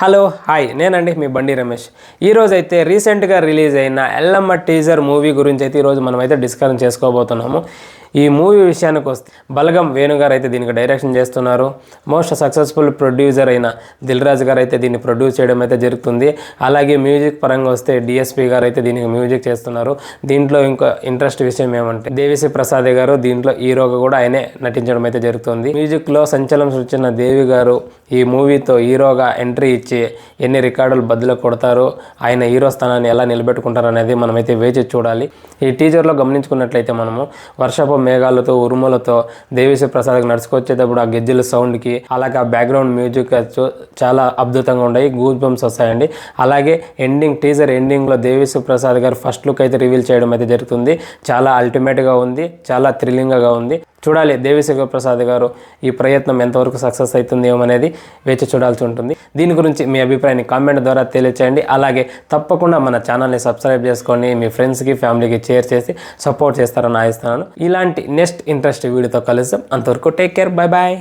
Hello hi నేనండి మీ బండి రమేష్. ఈరోజు అయితే రీసెంట్గా రిలీజ్ అయిన ఎల్లమ్మ టీజర్ మూవీ గురించి అయితే ఈరోజు మనం అయితే డిస్కషన్ చేసుకోబోతున్నాము. ఈ మూవీ విషయానికి వస్తే బలగం వేణు గారు అయితే దీనికి డైరెక్షన్ చేస్తున్నారు. మోస్ట్ సక్సెస్ఫుల్ ప్రొడ్యూసర్ అయిన దిల్రాజు గారు అయితే దీన్ని ప్రొడ్యూస్ చేయడం అయితే జరుగుతుంది. అలాగే మ్యూజిక్ పరంగా వస్తే డిఎస్పి గారు అయితే దీనికి మ్యూజిక్ చేస్తున్నారు. దీంట్లో ఇంకో ఇంట్రెస్ట్ విషయం ఏమంటే దేవిశ్రీ ప్రసాద్ గారు దీంట్లో హీరోగా కూడా ఆయనే నటించడం అయితే జరుగుతుంది. మ్యూజిక్లో సంచలనం సృష్టించిన దేవి గారు ఈ మూవీతో హీరోగా ఎంట్రీ ఇచ్చి ఎన్ని రికార్డులు బద్దలు కొడతారో ఆయన హీరో స్థానాన్ని ఎలా నిలబెట్టుకుంటారు అనేది మనమైతే వేచి చూడాలి. ఈ టీజర్లో గమనించుకున్నట్లయితే మనము వర్షపు మేఘాలతో ఉరుములతో దేవేశ్వర ప్రసాద్ నడుచుకొచ్చేటప్పుడు ఆ గెజ్జల సౌండ్కి అలాగే ఆ బ్యాక్గ్రౌండ్ మ్యూజిక్ చూ- చాలా అద్భుతంగా ఉన్నాయి గూజ్ బంప్స్ వస్తాయండి. అలాగే ఎండింగ్ టీజర్ ఎండింగ్లో దేవేశ్వర ప్రసాద్ గారు ఫస్ట్ లుక్ అయితే రివీల్ చేయడం అయితే జరుగుతుంది. చాలా అల్టిమేట్గా ఉంది చాలా థ్రిల్లింగ్గా ఉంది. చూడాలి దేవిశేఖర ప్రసాద్ గారు ఈ ప్రయత్నం ఎంతవరకు సక్సెస్ అవుతుంది అనేది వేచి చూడాల్సి ఉంటుంది. దీని గురించి మీ అభిప్రాయాన్ని కామెంట్ ద్వారా తెలియచేయండి. అలాగే తప్పకుండా మన ఛానల్ని సబ్స్క్రైబ్ చేసుకొని మీ ఫ్రెండ్స్కి ఫ్యామిలీకి షేర్ చేసి సపోర్ట్ చేస్తారని ఆశిస్తున్నాను. ఇలాంటి నెక్స్ట్ ఇంట్రెస్ట్ వీడియోతో కలుస్తాం అంతవరకు టేక్ కేర్. Bye bye.